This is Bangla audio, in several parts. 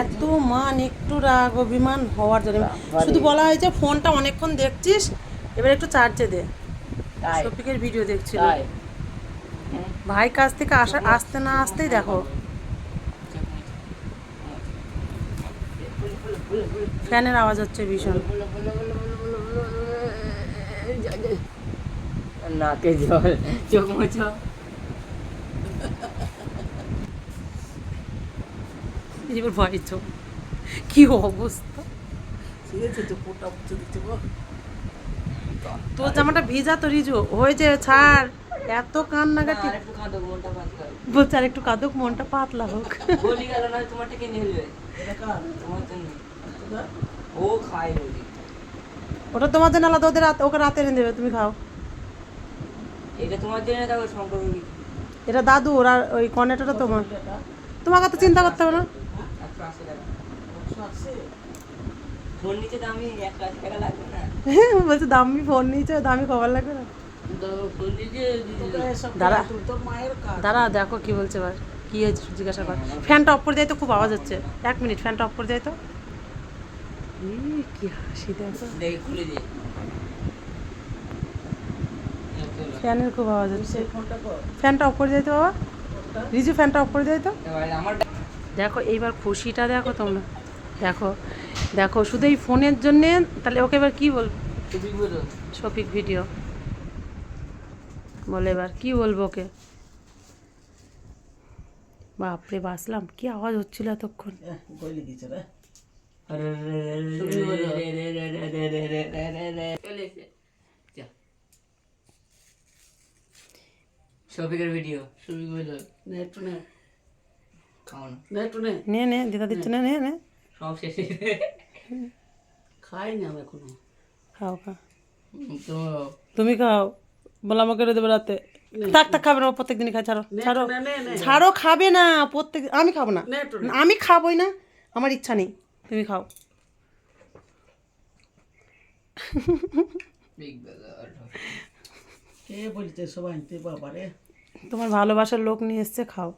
এত মান একটু রাগ অভিমান হওয়ার জন্য। শুধু বলা হয়েছে ফোনটা অনেকক্ষণ দেখছিস এবার একটু চার্জে দে। শফিকের ভিডিও দেখছিল। ভাই কাছ থেকে আসা আসতে না আসতেই দেখো। ফ্যানের আওয়াজ হচ্ছে ভীষণ। নাকে জল চোখ মুছো। এবার ভাই চোখ কি অবস্থা? তোর জামাটা ভিজা তো রিজু। হয়েছে ছাড়। এত কান্নাকাটি। বলছে আর একটু কাঁদুক মনটা পাতলা হোক। গলি গেল না তোমারটা কে নিয়ে নেবে তোমার জন্য। ও খায় ওটা তোমার জন্য আলাদা ওদের রাত- ওকে রাতে এনে দেবে তুমি খাও। এটা তোমার জন্য দেখো সম্পর্ক এটা দাদু ওরা ওই কর্নেটাটা তোমার। তোমাকে তো চিন্তা করতে হবে না একশো আশি টাকা ফোন নিচে দামি একশো আশি টাকা লাগবে না বলছে দামি ফোন নিয়েছে দামি খবর লাগবে না। দাঁড়া। দাঁড়া দেখো কি বলছে এবার। কি হয়েছে জিজ্ঞাসা কর। ফ্যানটা অফ করে দেয় তো খুব আওয়াজ হচ্ছে। এক মিনিট ফ্যানটা অফ করে দেয় তো কি হাসি দেখো। ফ্যানের খুব আওয়াজ হচ্ছে। ফ্যানটা অফ করে দেয় তো বাবা। রিজু ফ্যানটা অফ করে দেয় তো দেখো এইবার খুশিটা দেখো তোমরা। দেখো দেখো শুধু এই ফোনের জন্যে তাহলে ওকে এবার কি বল শফিক ভিডিও বলে এবার কি বলব ওকে? বাপরে বাসলাম কি আওয়াজ হচ্ছিল এতক্ষণ? শফিকের ভিডিও নে নে দিদা দিচ্ছে না নে নে। সব শেষে খাই না আমি এখনও। খাও খা। তো তুমি খাও। বলে আমাকে রে দেবে রাতে। থাক থাক খাবে না প্রত্যেক দিনই খায় ছাড়ো ছাড়ো। ছাড়ো খাবে না প্রত্যেক আমি খাব না। আমি খাবোই না আমার ইচ্ছা নেই। তুমি খাও। কে বলছে সবাই আনতে বাবারে তোমার ভালোবাসার লোক নিয়ে এসছে খাও।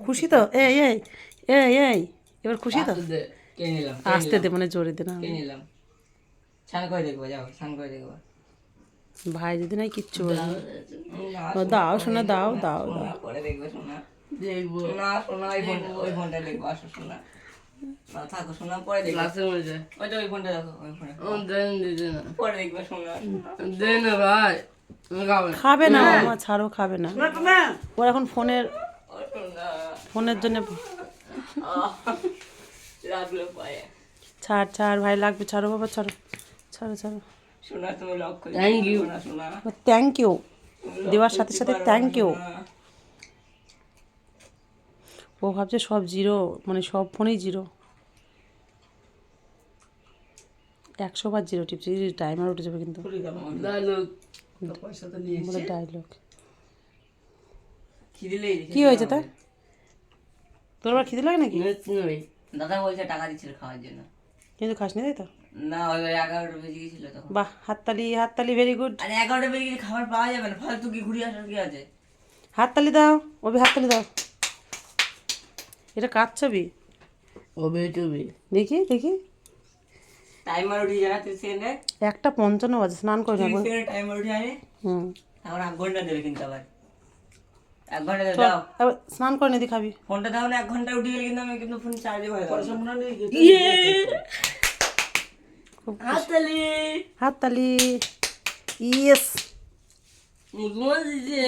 খুশি তো? এই এই এই এই এবার খুশি তো? আসতে দে মানে জোরে দে না। ভাই যদি নাই কিচ্ছু বলবে দাও শোনা দাও দাও দাও দেখবে শোনা দেখব। শোনা ওই ফোন ওই ফোনটা দেখব আসো শোনা না থাকো শোনা পরে দেখবে। ক্লাসের মধ্যে ওই যে ওই ফোনটা দেখো ওই ফোনে ও দেন দিতে না। পরে দেখবে শোনা দেন না ভাই। খাবে না। না ছাড়ো খাবে না। না ওর এখন ফোনের ফোনের জন্য লাগল পায়ে। ছাড় ছাড় ভাই লাগবে ছাড়ো বাবা ছাড়ো। ছাড়ো ছাড়ো। শোনা তুমি লক্ষ্য. শোনা শোনা থ্যাংক ইউ দেওয়ার সাথে সাথে থ্যাংক ইউ ও ভাবছে সব জিরো মানে সব ফোনেই জিরো। একশো বার জিরো টিপছি টাইমার উঠে যাবে কিন্তু। দাদু পয়সা তো নিয়ে বলে ডায়লগ কি হয়েছে তার? তোর আবার খিদে লাগে নাকি? দাদা বলছে টাকা দিচ্ছিল খাওয়ার জন্য। কিন্তু খাসনি তাই তো? না ওই এগারোটা বেজে গেছিল তখন। বাহ হাততালি হাততালি ভেরি গুড আরে এগারোটা বেজে গেলে খাবার পাওয়া যাবে না ফালতু কি ঘুরে আসার কি আছে? হাততালি দাও ওবি হাততালি দাও। এটা কার ছবি? ও বেটুবি দেখি দেখি। টাইমার উঠে যারা তিরিশ সেকেন্ডে। একটা পঞ্চান্ন বাজে স্নান করে নেব টাইমার উঠে যাবে হুম। আমার এক ঘণ্টা দেবে কিন্তু আবার। এক ঘণ্টা দাও। স্নান করে নিদি খাবি ফোনটা দাও না এক ঘণ্টা উঠে গেলে কিন্তু আমি কিন্তু ফোন চার্জে করে দেবো হাততালি। হাততালি। ইয়েস। মুখমা দিছে